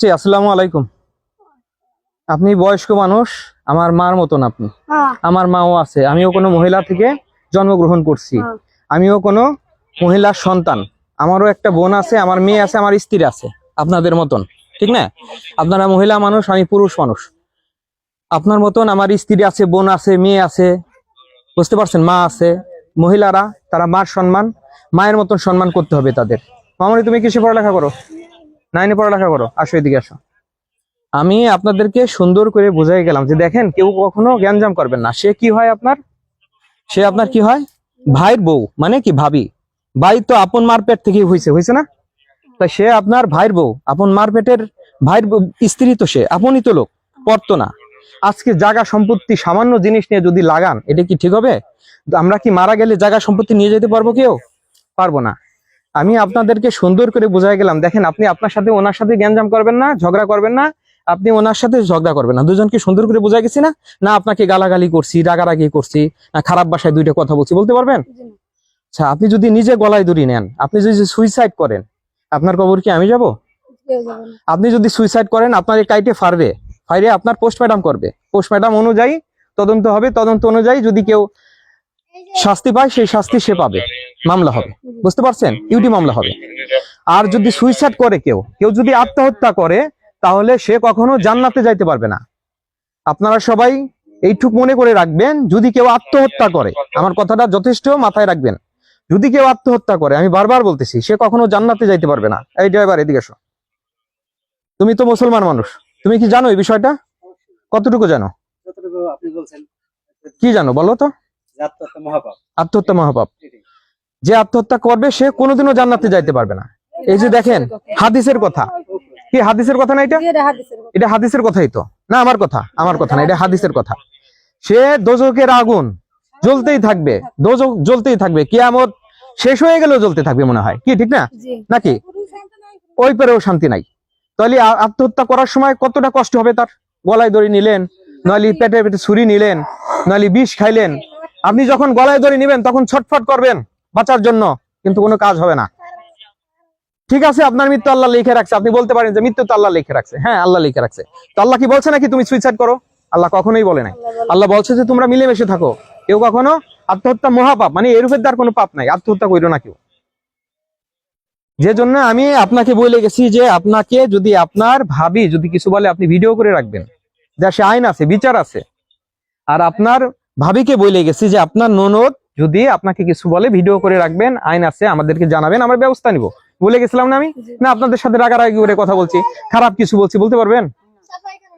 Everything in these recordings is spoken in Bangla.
জি আসসালামু আলাইকুম। আপনি বয়স্ক মানুষ আমার মার মতন আপনি। হ্যাঁ। আমার মাও আছে আমিও কোনো মহিলা থেকে জন্মগ্রহণ করছি। হ্যাঁ। আমিও কোনো মহিলার সন্তান। আমারও একটা বোন আছে আমার মেয়ে আছে আমার স্ত্রী আছে আপনাদের মতন ঠিক না? আপনারা মহিলা মানুষ আমি পুরুষ মানুষ। আপনার মতন আমার স্ত্রী আছে বোন আছে মেয়ে আছে বুঝতে পারছেন? মা আছে মহিলারা তারা মার সম্মান মায়ের মতন সম্মান করতে হবে তাদের। মামনি তুমি কিসে পড়ালেখা করো? নাইনে পড়ালেখা করো, আসো এদিকে আসো। আমি আপনাদেরকে সুন্দর করে বুঝাই গেলাম যে দেখেন, কেউ কখনো জ্ঞানজাম করবেন না। সে কি হয় আপনার? সে আপনার কি হয়? ভাইয়ের বউ মানে কি, ভাবি। ভাই তো আপন মার পেট থেকে হয়েছে হয়েছে না? তাই সে আপনার ভাইয়ের বউ, আপন মার পেটের ভাইয়ের স্ত্রী তো সে, আপনই তো লোক, পড়তো না। আজকে জায়গা সম্পত্তি, সামান্য জিনিস নিয়ে যদি লাগান, এটা কি ঠিক হবে? আমরা কি মারা গেলে জায়গা সম্পত্তি নিয়ে যেতে পারব কেউ? পারব না। আমি আপনাদেরকে সুন্দর করে বোঝাই গেলাম। দেখেন আপনি আপনার সাথে ওনার সাথে জ্ঞানজাম করবেন না ঝগড়া করবেন না আপনি ওনার সাথে ঝগড়া করবেন না। দুজনকে সুন্দর করে বোঝা গেছি না? না আপনাকে গালাগালি করছি রাগারাগি করছি না খারাপ ভাষায় দুইটা কথা বলছি বলতে পারবেন? আচ্ছা আপনি যদি নিজে গলায় দড়ি নেন আপনি যদি সুইসাইড করেন আপনার কবর কি আমি যাব? আপনি যদি সুইসাইড করেন আপনার কাইটে ফারবে ফাইরে আপনার পোস্টম্যাডাম করবে। পোস্টম্যাডাম অনুযায়ী তদন্ত হবে তদন্ত অনুযায়ী যদি কেউ শাস্তি পায় সেই শাস্তি সে পাবে। মামলা হবে। বুঝতে পারছেন? ইউটি মামলা হবে। আর যদি সুইসাইড করে কেউ কেউ যদি আত্মহত্যা করে তাহলে সে কখনো জান্নাতে যাইতে পারবে না। আপনারা সবাই এইটুক মনে করে রাখবেন যদি কেউ আত্মহত্যা করে আমার কথাটা যথেষ্ট মাথায় রাখবেন। যদি কেউ আত্মহত্যা করে আমি বারবার বলতেছি সে কখনো জান্নাতে যাইতে পারবে না। এই ড্রাইভার এদিকে এসো। তুমি তো মুসলমান মানুষ। তুমি কি জানো এই বিষয়টা? কতটুকু জানো? কি জানো বলো তো? আত্মহত্যা মহাপাপ। যে আত্মহত্যা করবে সে কোনোদিনও জান্নাতে যাইতে পারবে না। এই যে দেখেন হাদিসের কথা। কি হাদিসের কথা না এটা? এটা হাদিসের কথা। এটা হাদিসের কথাই তো। না আমার কথা আমার কথা না এটা হাদিসের কথা। সে দোজকের আগুন জ্বলতেই থাকবে দোজক জ্বলতেই থাকবে কিয়ামত শেষ হয়ে গেলেও জ্বলতে থাকবে মনে হয়। কি ঠিক না? নাকি? ওই পরেও শান্তি নাই। তাহলে আত্মহত্যা করার সময় কতটা কষ্ট হবে তার? গলায় দড়ি নিলেন নইলে পেটে পেটে ছুরি নিলেন নইলে বিষ খাইলেন আপনি যখন গলায় দড়ি নিবেন, তখন ছটফট করবেন বাঁচার জন্য, কিন্তু কোনো কাজ হবে না। ঠিক আছে, আপনার মৃত্যু আল্লাহ লিখে রাখছে। আপনি বলতে পারেন যে মৃত্যু তো আল্লাহ লিখে রাখছে। হ্যাঁ আল্লাহ লিখে রাখছে। তো আল্লাহ কি বলছে নাকি তুমি সুইসাইড করো? আল্লাহ কখনোই বলে নাই। আল্লাহ বলছে যে তোমরা মিলেমিশে থাকো। কেউ কখনো আত্মহত্যা মহাপাপ মানে এরূপের দ্বার কোনো পাপ নাই। আত্মহত্যা কইরো না কেউ। যে জন্য আমি আপনাকে বলে গেছি যে আপনাকে যদি আপনার ভাবি যদি কিছু বলে, আপনি ভিডিও করে রাখবেন। দেশে আইন আছে, বিচার আছে। আর আপনার ভাবিকে বলে গেছি যে আপনার ননদ যদি আপনাকে কিছু বলে ভিডিও করে রাখবেন আইন আছে আমাদেরকে জানাবেন আমরা ব্যবস্থা নিব। বলে গেছিলাম না আমি? না আপনাদের সাথে রাগারাগি করে কথা বলছি। খারাপ কিছু বলছি বলতে পারবেন?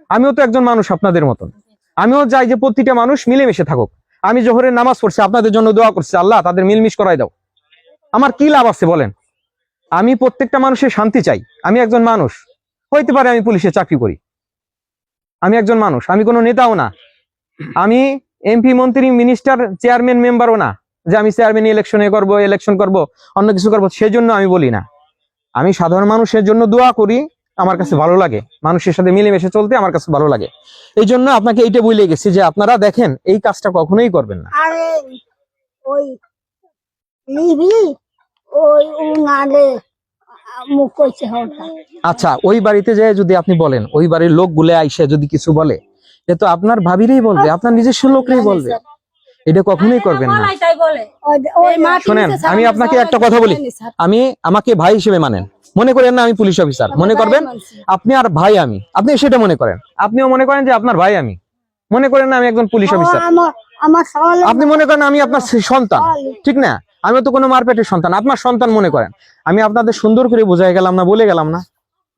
আমিও তো একজন মানুষ আপনাদের মতন। আমিও চাই যে প্রতিটা মানুষ মিলেমিশে থাকুক। আমি জোহরের নামাজ পড়ছি আপনাদের জন্য দোয়া করছি আল্লাহ তাদের মিলমিশ করাই দাও। আমার কি লাভ আছে বলেন? আমি প্রত্যেকটা মানুষের শান্তি চাই। আমি একজন মানুষ। হইতে পারে আমি পুলিশে চাকরি করি। আমি একজন মানুষ। আমি কোনো নেতাও না। আমি এমপি মন্ত্রী মিনিস্টার চেয়ারম্যান মেম্বারও না। যে আমি চেয়ারম্যান ইলেকশনে করব ইলেকশন করব অন্য কিছু করব সেজন্য আমি বলি না। আমি সাধারণ মানুষের জন্য দোয়া করি আমার কাছে ভালো লাগে। মানুষের সাথে মিলেমিশে চলতে আমার কাছে ভালো লাগে। এই জন্য আপনাকে এইটা বলে গেছি যে আপনারা দেখেন এই কাজটা কখনোই করবেন না। আরে ওই ওই আচ্ছা ওই বাড়িতে যায় যদি আপনি বলেন ওই বাড়ির লোকগুলো আইসা যদি কিছু বলে এ তো আপনার ভাবিরেই বলবে আপনার নিজস্ব লোকরাই বলবে। এটা কখনোই করবেন না। শোনেন, আমি আপনাকে একটা কথা বলি। আমি আমাকে ভাই হিসেবে মানেন। মনে করেন না আমি পুলিশ অফিসার। মনে করবেন আপনি আর ভাই আমি। আপনি সেটা মনে করেন। আপনিও মনে করেন যে আপনার ভাই আমি। মনে করেন না আমি একজন পুলিশ অফিসার। আমার আমার সওয়ালে আপনি মনে করেন আমি আপনার সন্তান। ঠিক না? আমি তো কোনো মারপেটের সন্তান। আপনার সন্তান মনে করেন। আমি আপনাদের সুন্দর করে বোঝাই গেলাম না বলে গেলাম না।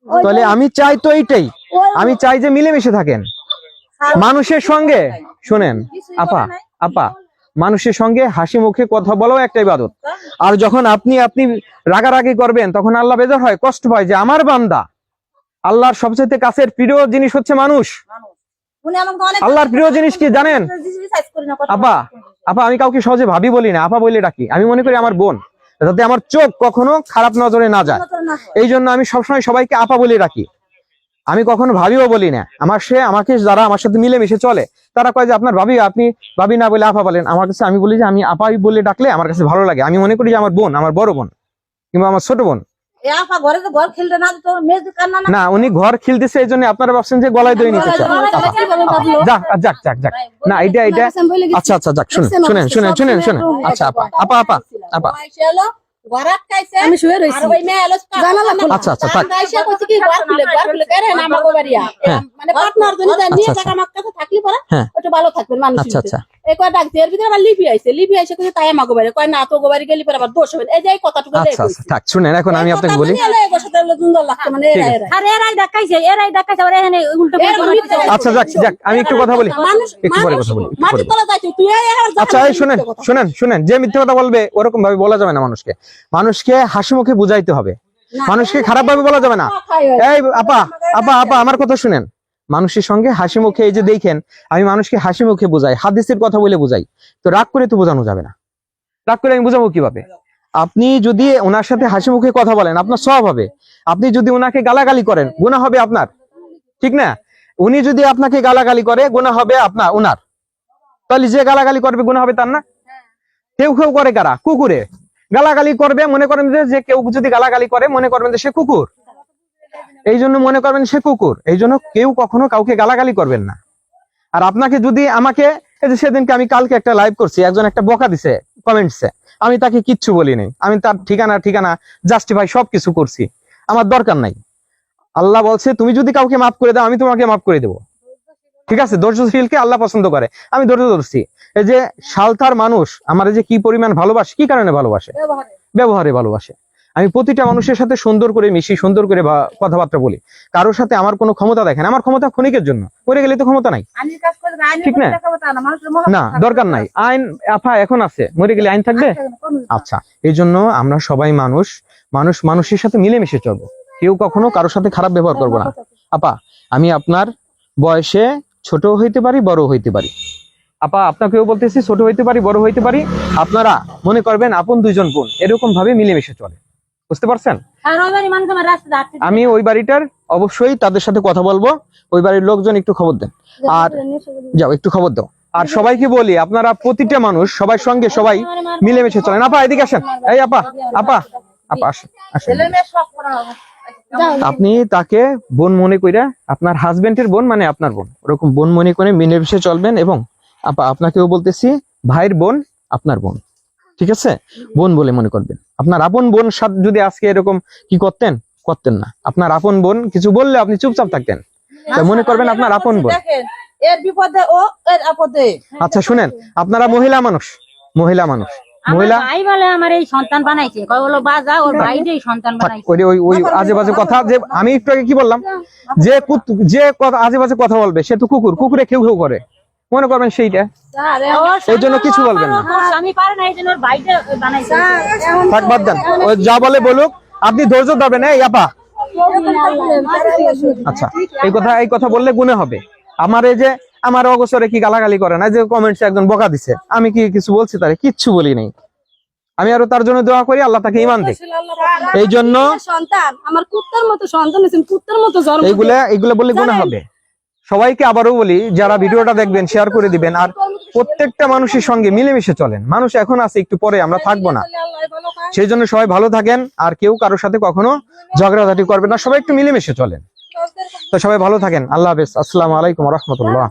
তাহলে আমি চাই তো এইটাই। আমি চাই যে মিলেমিশে থাকেন। মানুষের সঙ্গে শুনেন আপা আপা মানুষের সঙ্গে হাসি মুখে কথা বলাও একটা ইবাদত। আর যখন আপনি আপনি রাগারাগি করবেন তখন আল্লাহ বেজার হয় কষ্ট পায় যে আমার বান্দা। আল্লাহর সবচেয়ে কাছের প্রিয় জিনিস হচ্ছে মানুষ। আল্লাহর প্রিয় জিনিস কি জানেন? আপা আপা আমি কাউকে সহজে ভাবি বলি না আপা বলে ডাকি আমি মনে করি আমার বোন যাতে আমার চোখ কখনো খারাপ নজরে না যায়। এই জন্য আমি সবসময় সবাইকে আপা বলে রাখি। আমি কখনো ভাবিও বলি না আমার সে আমাকে যারা আমার সাথে মিলেমিশে চলে তারা কয় যে আপনার ভাবি আপনি ভাবি না বলে আপা বলেন আমার কাছে আমি বলি যে আমি আপাই বলে ডাকলে আমার কাছে ভালো লাগে আমি মনে করি যে আমার বোন আমার বড় বোন কিংবা আমার ছোট বোন না উনি ঘর খিলতেছে এই জন্য আপনারা ভাবছেন যে গলায় দই নিতে যাক যাক যাক যাক না এটা এটা আচ্ছা আচ্ছা যাক শুনেন শুনেন শুনেন শুনেন শুনেন আচ্ছা আপা আপা আপা আপা আমি শুয়ে জানালা খোলা। আচ্ছা, আচ্ছা, থাক। হ্যাঁ। মানে partner জন্য যা নিয়ে আচ্ছা, যাক আমার কাছে থাকলে পরে হ্যাঁ। ভালো থাকবেন মানুষ আচ্ছা আচ্ছা এই কয় ডাকছে এর ভিতরে আবার লিপি আইছে লিপি আইসে কইছে তাই আমার গোবারি কয় না তো গোবারি গেলি পরে আবার দোষ হবে এই যে এই কথাটুকু আচ্ছা আচ্ছা থাক শুনেন এখন আমি আপনাকে বলি। মানে আর এরাই দেখাইছে এরাই দেখাইছে আবার এখানে উল্টো আচ্ছা যাক যাক আমি একটু কথা বলি। একটু পরে কথা বলি মাটি তলা যাইছে তুই আচ্ছা এই শুনেন শুনেন শুনেন যে মিথ্যে কথা বলবে ওরকম ভাবে বলা যাবে না মানুষকে। মানুষকে হাসি মুখে বুঝাইতে হবে। মানুষকে খারাপ ভাবে বলা যাবে না। এই আপা আপা আপা আমার কথা শুনেন। মানুষের সঙ্গে হাসি মুখে এই যে দেখেন, আমি মানুষকে হাসি মুখে বোঝাই, হাদিসের কথা বলে বোঝাই। তো রাগ করে তো বোঝানো যাবে না। রাগ করে আমি বোঝাবো কীভাবে? আপনি যদি ওনার সাথে হাসি মুখে কথা বলেন, আপনার সব হবে। আপনি যদি ওনাকে গালাগালি করেন গুণা হবে আপনার। ঠিক না? উনি যদি আপনাকে গালাগালি করে গুণা হবে আপনার ওনার তাহলে যে গালাগালি করবে গুণা হবে তার না? কেউ কেউ করে কারা? কুকুরে। গালাগালি করবে, মনে করেন যে কেউ যদি গালাগালি করে, মনে করবেন যে সে কুকুর। এই জন্য মনে করবেন সে কুকুর। এই জন্য কেউ কখনো কাউকে গালাগালি করবেন না। আর আপনাকে যদি আমাকে এই যে সেদিনকে আমি কালকে একটা লাইভ করছি একজন একটা বকা দিছে কমেন্টসে আমি তাকে কিচ্ছু বলিনি আমি তার ঠিকানা ঠিকানা জাস্টিফাই সবকিছু করছি। আমার দরকার নাই। আল্লাহ বলছে তুমি যদি কাউকে মাফ করে দাও আমি তোমাকে মাফ করে দেবো। ঠিক আছে? ধৈর্যশীলকে আল্লাহ পছন্দ করে। আমি ধৈর্য ধরছি। এই যে সালতার মানুষ আমার এই যে কি পরিমাণ ভালোবাসে কি কারণে ভালোবাসে? ব্যবহারে ভালোবাসে। আমি প্রতিটা মানুষের সাথে সুন্দর করে মিশি সুন্দর করে কথাবার্তা বলি। কারোর সাথে আমার কোনো ক্ষমতা দেখেন আমার ক্ষমতা ক্ষণিকের জন্য। করে গেলে তো ক্ষমতা নাই। ঠিক না? না দরকার নাই। আইন আফা এখন আছে। মরে গেলে আইন থাকবে? আচ্ছা এই জন্য আমরা সবাই মানুষ মানুষ মানুষের সাথে মিলেমিশে চলবো। কেউ কখনো কারোর সাথে খারাপ ব্যবহার করব না। আপা আমি আপনার বয়সে ছোট হইতে পারি বড় হইতে পারি। আপা আপনাকেও বলতেছি ছোট হইতে পারি বড় হইতে পারি। আপনারা মনে করবেন আপন দুইজন বোন এরকম ভাবে মিলেমিশে চলে। বুঝতে পারছেন? আমি ওই বাড়িটার অবশ্যই তাদের সাথে কথা বলব। ওই বাড়ির লোকজন একটু খবর দেন। আর যাও একটু খবর দাও। আর সবাইকে বলি আপনারা প্রতিটা মানুষ সবার সঙ্গে সবাই মিলেমিশে চলেন। আপা এদিকে আসেন। এই আপা আপা আপা আসেন আসেন। আপনি তাকে বোন মনে কইরা আপনার হাজবেন্ডের বোন মানে আপনার বোন। ওরকম বোন মনে করে মিলেমিশে চলবেন এবং আপা আপনাকেও বলতেছি ভাইয়ের বোন আপনার বোন। ঠিক আছে? বোন বলে মনে করবেন। আপনার আপন বোন সাথে যদি আজকে এরকম কি করতেন? করতেন না। আপনার আপন বোন কিছু বললে আপনি চুপচাপ থাকতেন। মনে করবেন আপনার আপন বোন। এর বিপদে ও এর আপদে। আচ্ছা শুনেন আপনারা মহিলা মানুষ মহিলা মানুষ। আমার মহিলা ভাই বলে আমার এই সন্তান বানাইছে। কয় বলো বাজা ওর ভাই যে সন্তান বানাইছে। ওই ওই ওই আজে বাজে কথা যে আমি একটু আগে কি বললাম? যে কুত- যে কথা আজে বাজে কথা বলবে সে তো কুকুর। কুকুরে কেউ কেউ করে। মনে করবেন সেইটা। ওর জন্য কিছু বলবেন না। থাক বাদ দেন। ও যা বলে বলুক আপনি ধৈর্য ধরবেন এই আপা। আচ্ছা এই কথা এই কথা বললে গুনে হবে। আমার এই যে আমার অগোচরে কি গালাগালি করে না যে কমেন্টসে একজন বকা দিছে আমি কি কিছু বলছি তারে? কিচ্ছু বলি নাই। আমি আরও তার জন্য দোয়া করি আল্লাহ তাকে ইমান দিক। এই জন্য সন্তান আমার কুত্তার মতো সন্তান কুত্তার মতো এইগুলা এইগুলা বললে গুণা হবে। সবাইকে আবারও বলি, যারা ভিডিওটা দেখবেন শেয়ার করে দিবেন, আর প্রত্যেকটা মানুষের সঙ্গে মিলেমিশে চলেন। মানুষ এখন আছে, একটু পরে আমরা থাকব না। সেই জন্য সবাই ভালো থাকেন, আর কেউ কারোর সাথে কখনো ঝগড়াঝাটি করবেন না, সবাই একটু মিলেমিশে চলেন। তো সবাই ভালো থাকেন, আল্লাহ হাফেজ, আসসালামু আলাইকুম রহমতুল্লাহ।